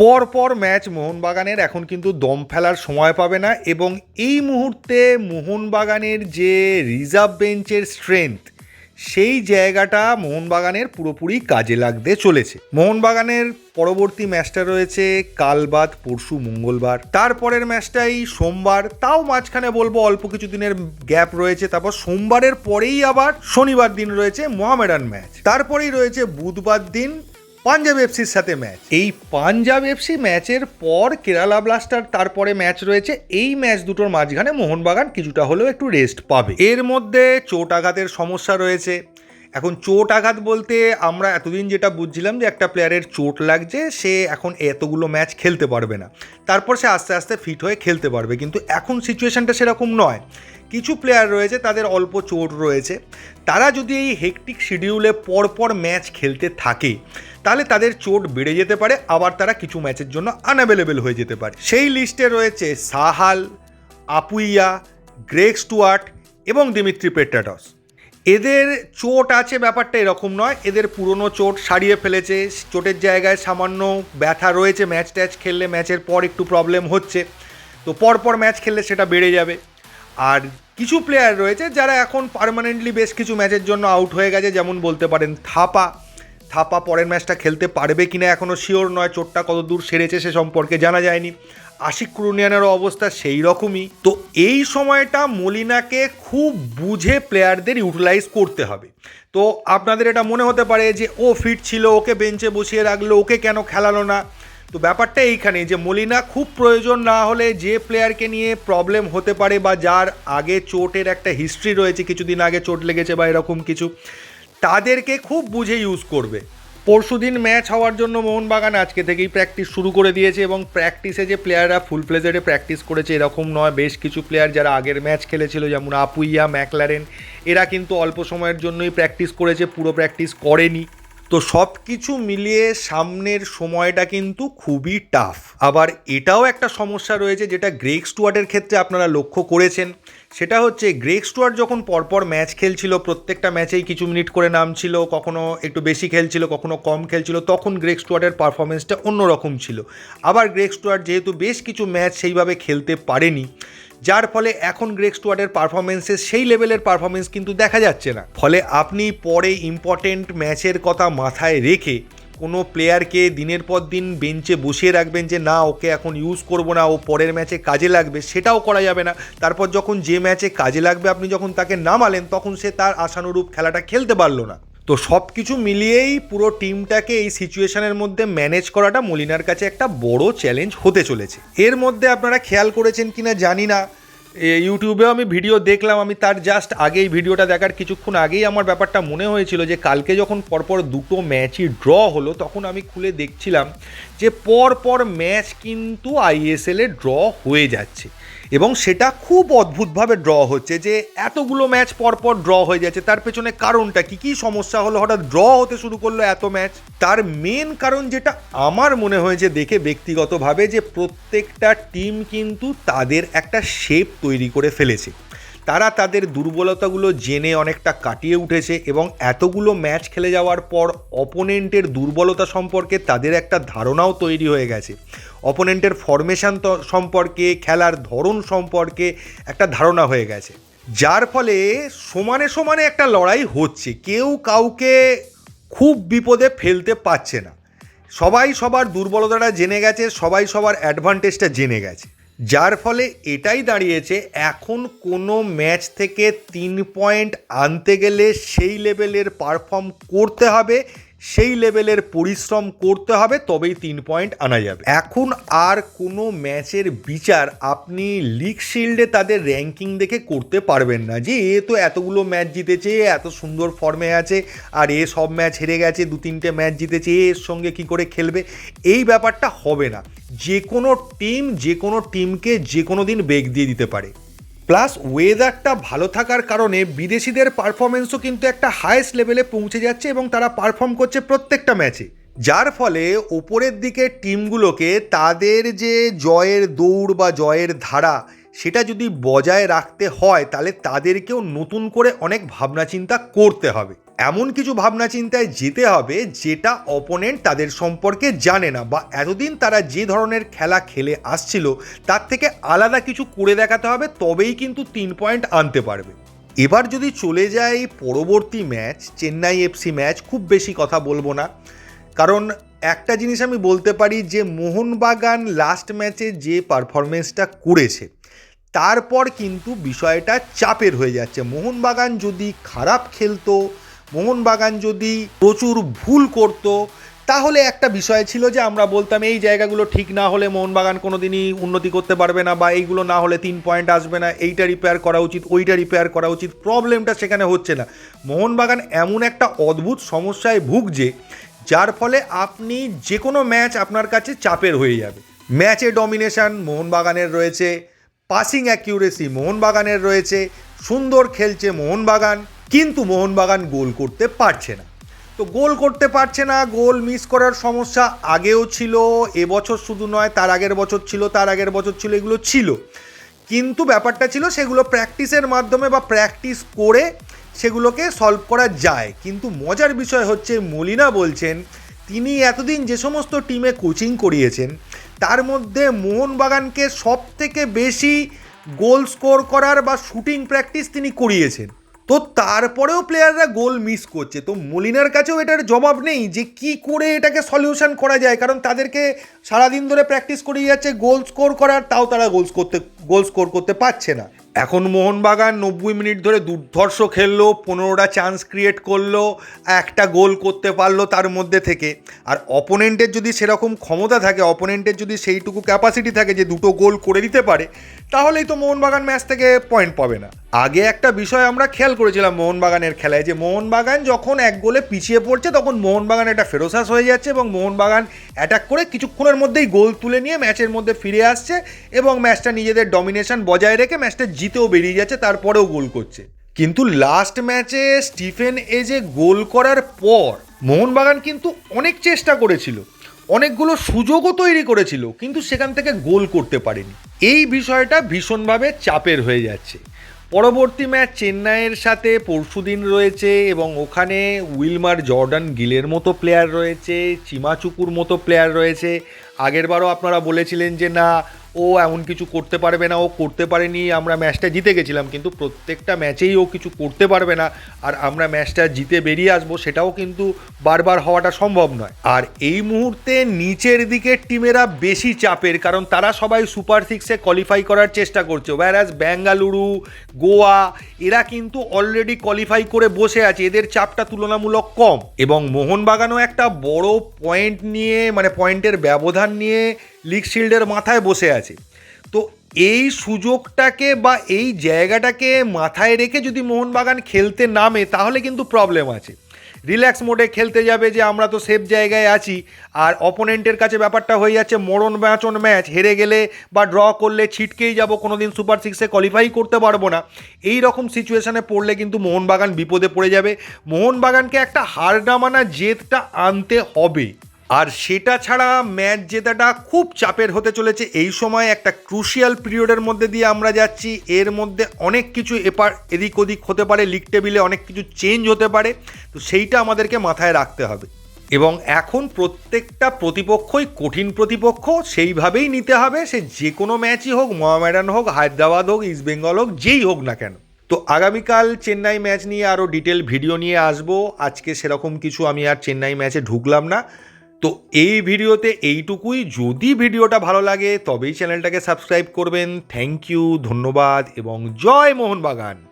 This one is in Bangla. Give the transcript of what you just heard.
পর পর ম্যাচ মোহনবাগানের এখন কিন্তু দম ফেলার সময় পাবে না এবং এই মুহূর্তে মোহনবাগানের যে রিজার্ভ বেঞ্চের স্ট্রেংথ সেই জায়গাটা মোহনবাগানের পুরোপুরি কাজে লাগতে চলেছে। মোহনবাগানের পরবর্তী ম্যাচটা রয়েছে কাল বাদ, পরশু মঙ্গলবার। তারপরের ম্যাচটাই সোমবার, তাও মাঝখানে বলব অল্প কিছু দিনের গ্যাপ রয়েছে, তারপর সোমবারের পরেই আবার শনিবার দিন রয়েছে মোহামেডান ম্যাচ। তারপরেই রয়েছে বুধবার দিন পাঞ্জাব এফসির সাথে ম্যাচ এই পাঞ্জাব এফসি ম্যাচের পর কেরালা ব্লাস্টার তারপরে ম্যাচ রয়েছে। এই ম্যাচ দুটোর মাঝখানে মোহনবাগান কিছুটা হলেও একটু রেস্ট পাবে। এর মধ্যে চোট আঘাতের সমস্যা রয়েছে। এখন চোট আঘাত বলতে আমরা এতদিন যেটা বুঝছিলাম যে একটা প্লেয়ারের চোট লাগছে, সে এখন এতগুলো ম্যাচ খেলতে পারবে না। তারপর সে আস্তে আস্তে ফিট হয়ে খেলতে পারবে। কিন্তু এখন সিচুয়েশনটা সেরকম নয়। কিছু প্লেয়ার রয়েছে, তাদের অল্প চোট রয়েছে। তারা যদি এই হেকটিক শিডিউলে পরপর ম্যাচ খেলতে থাকে, তাহলে তাদের চোট বেড়ে যেতে পারে, আবার তারা কিছু ম্যাচের জন্য আনঅ্যাভেলেবেল হয়ে যেতে পারে। সেই লিস্টে রয়েছে সাহাল, আপুইয়া গ্রেক স্টুয়ার্ট এবং দিমিত্রি পেট্রাটস এদের চোট আছে, ব্যাপারটা এরকম নয়। এদের পুরনো চোট সারিয়ে ফেলেছে, চোটের জায়গায় সামান্য ব্যথা রয়েছে ম্যাচ ট্যাচ খেললে ম্যাচের পর একটু প্রবলেম হচ্ছে। তো পরপর ম্যাচ খেললে সেটা বেড়ে যাবে। আর কিছু প্লেয়ার রয়েছে যারা এখন পার্মানেন্টলি বেশ কিছু ম্যাচের জন্য আউট হয়ে গেছে। যেমন বলতে পারেন থাপা। থাপা পরের ম্যাচটা খেলতে পারবে কি না এখনও শিওর নয়, চোটটা কত দূর সেরেছে সে সম্পর্কে জানা যায়নি। আশিক ক্রুনিয়ানেরও অবস্থা সেই রকমই। তো এই সময়টা মলিনাকে খুব বুঝে প্লেয়ারদের ইউটিলাইজ করতে হবে। তো আপনাদের এটা মনে হতে পারে যে ও ফিট ছিল, ওকে বেঞ্চে বসিয়ে রাখল, ওকে কেন খেলালো না? তো ব্যাপারটা এইখানে যে মলিনা খুব প্রয়োজন না হলে যে প্লেয়ারকে নিয়ে প্রবলেম হতে পারে বা যার আগে চোটের একটা হিস্ট্রি রয়েছে, কিছুদিন আগে চোট লেগেছে বা এরকম কিছু, তাদেরকে খুব বুঝে ইউজ করবে। পরশুদিন ম্যাচ হওয়ার জন্য মোহনবাগান আজকে থেকেই প্র্যাকটিস শুরু করে দিয়েছে এবং প্র্যাকটিসে যে প্লেয়াররা ফুল প্লেজারে প্র্যাকটিস করেছে, এরকম নয়, বেশ কিছু প্লেয়ার যারা আগের ম্যাচ খেলেছিল, যেমন আপুইয়া ম্যাকলারেন এরা কিন্তু অল্প সময়ের জন্যই প্র্যাকটিস করেছে, পুরো প্র্যাকটিস করেনি। তো সব কিছু মিলিয়ে সামনের সময়টা কিন্তু খুবই টাফ আবার এটাও একটা সমস্যা রয়েছে যেটা গ্রেক স্টুয়ার্টের ক্ষেত্রে আপনারা লক্ষ্য করেছেন। সেটা হচ্ছে গ্রেক স্টুয়ার্ট যখন পরপর ম্যাচ খেলছিল, প্রত্যেকটা ম্যাচেই কিছু মিনিট করে নামছিল, কখনো একটু বেশি খেলছিল, কখনো কম খেলছিল, তখন গ্রেক স্টুয়ার্টের পারফরমেন্সটা অন্যরকম ছিল। আবার গ্রেক স্টুয়ার্ট যেহেতু বেশ কিছু ম্যাচ সেইভাবে খেলতে পারেনি যার ফলে এখন গ্রেক স্টুয়ার্টের পারফরমেন্সে সেই লেভেলের পারফরমেন্স কিন্তু দেখা যাচ্ছে না। ফলে আপনি পরে ইম্পর্টেন্ট ম্যাচের কথা মাথায় রেখে কোনো প্লেয়ারকে দিনের পর দিন বেঞ্চে বসিয়ে রাখবেন যে, না, ওকে এখন ইউজ করব না, ও পরের ম্যাচে কাজে লাগবে, সেটাও করা যাবে না। তারপর যখন যে ম্যাচে কাজে লাগবে, আপনি যখন তাকে নামালেন, তখন সে তার আশানুরূপ খেলাটা খেলতে পারল না। তো সব কিছু মিলিয়েই পুরো টিমটাকে এই সিচুয়েশনের মধ্যে ম্যানেজ করাটা মলিনার কাছে একটা বড় চ্যালেঞ্জ হতে চলেছে। এর মধ্যে আপনারা খেয়াল করেছেন কিনা জানি না। ইউটিউবেও আমি ভিডিও দেখলাম, আমি তার জাস্ট আগেই ভিডিওটা দেখার কিছুক্ষণ আগেই আমার ব্যাপারটা মনে হয়েছিল যে কালকে যখন পরপর দুটো ম্যাচই ড্র হলো, তখন আমি খুলে দেখছিলাম যে পর পর ম্যাচ কিন্তু আইএসএলে ড্র হয়ে যাচ্ছে। এবং সেটা খুব অদ্ভুতভাবে ড্র হচ্ছে যে এতগুলো ম্যাচ পরপর ড্র হয়ে যাচ্ছে। তার পেছনে কারণটা কি? কি সমস্যা হলো? হঠাৎ ড্র হতে শুরু করল এত ম্যাচ তার মেন কারণ যেটা আমার মনে হয়েছে দেখে ব্যক্তিগতভাবে যে প্রত্যেকটা টিম কিন্তু তাদের একটা শেপ তৈরি করে ফেলেছে। তারা তাদের দুর্বলতাগুলো জেনে অনেকটা কাটিয়ে উঠেছে এবং এতগুলো ম্যাচ খেলে যাওয়ার পর অপোনেন্টের দুর্বলতা সম্পর্কে তাদের একটা ধারণাও তৈরি হয়ে গেছে। অপোনেন্টের ফরমেশন সম্পর্কে, খেলার ধরন সম্পর্কে একটা ধারণা হয়ে গেছে। যার ফলে সমানে সমানে একটা লড়াই হচ্ছে। কেউ কাউকে খুব বিপদে ফেলতে পারছে না। সবাই সবার দুর্বলতাটা জেনে গেছে, সবাই সবার অ্যাডভান্টেজটা জেনে গেছে। যার ফলে এটাই দাঁড়িয়েছে, এখন কোনো ম্যাচ থেকে তিন পয়েন্ট আনতে গেলে সেই লেভেলের পারফর্ম করতে হবে। সেই লেভেলের পরিশ্রম করতে হবে, তবেই তিন পয়েন্ট আনা যাবে। এখন আর কোনো ম্যাচের বিচার আপনি লিগ শিল্ডে তাদের র্যাঙ্কিং দেখে করতে পারবেন না। যে এ তো এতগুলো ম্যাচ জিতেছে, এত সুন্দর ফর্মে আছে, আর এ সব ম্যাচ হেরে গেছে, দু তিনটে ম্যাচ জিতেছে, এর সঙ্গে কি করে খেলবে? এই ব্যাপারটা হবে না। যে কোনো টিম, যে কোনো টিমকে যে কোনো দিন বেগ দিয়ে দিতে পারে। প্লাস ওয়েদারটা ভালো থাকার কারণে বিদেশিদের পারফরমেন্সও কিন্তু একটা হায়েস্ট লেভেলে পৌঁছে যাচ্ছে এবং তারা পারফর্ম করছে প্রত্যেকটা ম্যাচে যার ফলে ওপরের দিকে টিমগুলোকে তাদের যে জয়ের দৌড় বা জয়ের ধারা, সেটা যদি বজায় রাখতে হয়, তাহলে তাদেরকেও নতুন করে অনেক ভাবনা চিন্তা করতে হবে। এমন কিছু ভাবনা চিন্তায় যেতে হবে যেটা অপোনেন্ট তাদের সম্পর্কে জানে না বা এতদিন তারা যে ধরনের খেলা খেলে আসছিল, তার থেকে আলাদা কিছু করে দেখাতে হবে, তবেই কিন্তু তিন পয়েন্ট আনতে পারবে। এবার যদি চলে যাই পরবর্তী ম্যাচ চেন্নাই এফসি ম্যাচ খুব বেশি কথা বলব না। কারণ একটা জিনিস আমি বলতে পারি যে, মোহনবাগান লাস্ট ম্যাচে যে পারফরমেন্সটা করেছে, তারপর কিন্তু বিষয়টা চাপের হয়ে যাচ্ছে। মোহনবাগান যদি খারাপ খেলতো মোহনবাগান যদি প্রচুর ভুল করতো, তাহলে একটা বিষয় ছিল যে আমরা বলতাম, এই জায়গাগুলো ঠিক না হলে মোহনবাগান কোনো দিনই উন্নতি করতে পারবে না বা এইগুলো না হলে তিন পয়েন্ট আসবে না, এইটা রিপেয়ার করা উচিত, ওইটা রিপেয়ার করা উচিত প্রবলেমটা সেখানে হচ্ছে না। মোহনবাগান এমন একটা অদ্ভুত সমস্যায় ভুগছে, যার ফলে আপনি যে কোনো ম্যাচ আপনার কাছে চাপের হয়ে যাবে। ম্যাচে ডমিনেশন মোহনবাগানের রয়েছে পাসিং অ্যাকিউরেসি মোহনবাগানের রয়েছে, সুন্দর খেলছে মোহনবাগান। কিন্তু মোহনবাগান গোল করতে পারছে না। তো গোল করতে পারছে না, গোল মিস করার সমস্যা আগেও ছিল, এবছর শুধু নয়, তার আগের বছর ছিল, তার আগের বছর ছিল, এগুলো ছিল। কিন্তু ব্যাপারটা ছিল সেগুলো প্র্যাকটিসের মাধ্যমে বা প্র্যাকটিস করে সেগুলোকে সলভ করা যায়। কিন্তু মজার বিষয় হচ্ছে, মলিনা বলছেন, তিনি এতদিন যে সমস্ত টিমে কোচিং করিয়েছেন, তার মধ্যে মোহনবাগানকে সব থেকে বেশি গোল স্কোর করার বা শুটিং প্র্যাকটিস তিনি করিয়েছেন। তো তারপরেও প্লেয়াররা গোল মিস করছে। তো মলিনার কাছেও এটার জবাব নেই যে কি করে এটাকে সলিউশন করা যায়। কারণ তাদেরকে সারাদিন ধরে প্র্যাকটিস করিয়ে যাচ্ছে গোল স্কোর করার তাও তারা গোল করতে গোল স্কোর করতে পারছে না। এখন মোহনবাগান নব্বই মিনিট ধরে দুর্ধর্ষ খেললো, পনেরোটা চান্স ক্রিয়েট করল, একটা গোল করতে পারল তার মধ্যে থেকে। আর অপোনেন্টের যদি সেরকম ক্ষমতা থাকে অপোনেন্টের যদি সেইটুকু ক্যাপাসিটি থাকে যে দুটো গোল করে দিতে পারে তাহলেই তো মোহনবাগান ম্যাচ থেকে পয়েন্ট পাবে না। আগে একটা বিষয় আমরা খেয়াল করেছিলাম মোহনবাগানের খেলায় যে মোহনবাগান যখন এক গোলে পিছিয়ে পড়ছে, তখন মোহনবাগান একটা ফেরোসাস হয়ে যাচ্ছে এবং মোহনবাগান অ্যাটাক করে কিছুক্ষণের মধ্যেই গোল তুলে নিয়ে ম্যাচের মধ্যে ফিরে আসছে এবং ম্যাচটা নিজেদের ডমিনেশন বজায় রেখে ম্যাচটা জিতেও বেরিয়ে যাচ্ছে, তারপরেও গোল করছে। কিন্তু লাস্ট ম্যাচে স্টিফেন এজে গোল করার পর, মোহনবাগান কিন্তু অনেক চেষ্টা করেছিল। অনেকগুলো সুযোগও তৈরি করেছিল, কিন্তু সেখান থেকে গোল করতে পারেনি। এই বিষয়টা ভীষণভাবে চাপের হয়ে যাচ্ছে। পরবর্তী ম্যাচ চেন্নাইয়ের সাথে পরশুদিন রয়েছে এবং ওখানে উইলমার জর্ডান গিলের মতো প্লেয়ার রয়েছে, চিমাচুকুর মতো প্লেয়ার রয়েছে। আগেরবারও আপনারা বলেছিলেন যে না ও এমন কিছু করতে পারবে না, ও করতে পারেনি, আমরা ম্যাচটা জিতে গেছিলাম, কিন্তু প্রত্যেকটা ম্যাচেই ও কিছু করতে পারবে না, আর আমরা ম্যাচটা জিতে বেরিয়ে আসব, সেটাও কিন্তু বারবার হওয়াটা সম্ভব নয়। আর এই মুহূর্তে নিচের দিকের টিমেরা বেশি চাপের, কারণ তারা সবাই সুপার সিক্সে কোয়ালিফাই করার চেষ্টা করছে ওয়ারাজ বেঙ্গালুরু গোয়া এরা কিন্তু অলরেডি কোয়ালিফাই করে বসে আছে, এদের চাপটা তুলনামূলক কম। এবং মোহনবাগানও একটা বড় পয়েন্ট নিয়ে মানে পয়েন্টের ব্যবধান নিয়ে লিগ শিল্ডের মাথায় বসে আছে। তো এই সুযোগটাকে বা এই জায়গাটাকে মাথায় রেখে যদি মোহনবাগান খেলতে নামে, তাহলে কিন্তু প্রবলেম আছে। রিল্যাক্স মোডে খেলতে যাবে যে, আমরা তো সেফ জায়গায় আছি, আর অপোনেন্টের কাছে ব্যাপারটা হয়ে যাচ্ছে, মরণ ম্যাচন ম্যাচ, হেরে গেলে বা ড্র করলে ছিটকেই যাব কোনো দিন সুপার সিক্সে কোয়ালিফাই করতে পারব না। এই রকম সিচুয়েশানে পড়লে কিন্তু মোহনবাগান বিপদে পড়ে যাবে। মোহনবাগানকে একটা হার নামানা জেদটা আনতে হবে। আর সেটা ছাড়া ম্যাচ জেতাটা খুব চাপের হতে চলেছে। এই সময় একটা ক্রুশিয়াল পিরিয়ডের মধ্যে দিয়ে আমরা যাচ্ছি। এর মধ্যে অনেক কিছু এপার এদিক ওদিক হতে পারে লিগ টেবিলে অনেক কিছু চেঞ্জ হতে পারে। তো সেইটা আমাদেরকে মাথায় রাখতে হবে। এবং এখন প্রত্যেকটা প্রতিপক্ষই কঠিন প্রতিপক্ষ, সেইভাবেই নিতে হবে। সে যে কোনো ম্যাচই হোক, মোহামেডান হোক, হায়দ্রাবাদ হোক ইস্টবেঙ্গল হোক, যেই হোক না কেন। তো আগামীকাল চেন্নাই ম্যাচ নিয়ে আরও ডিটেল ভিডিও নিয়ে আসব। আজকে সেরকম কিছু আমি আর চেন্নাই ম্যাচে ঢুকলাম না। তো এই ভিডিওতে এইটুকুই। যদি ভিডিওটা ভালো লাগে, তবেই চ্যানেলটাকে সাবস্ক্রাইব করবেন। থ্যাংক ইউ, ধন্যবাদ, এবং জয় মোহনবাগান।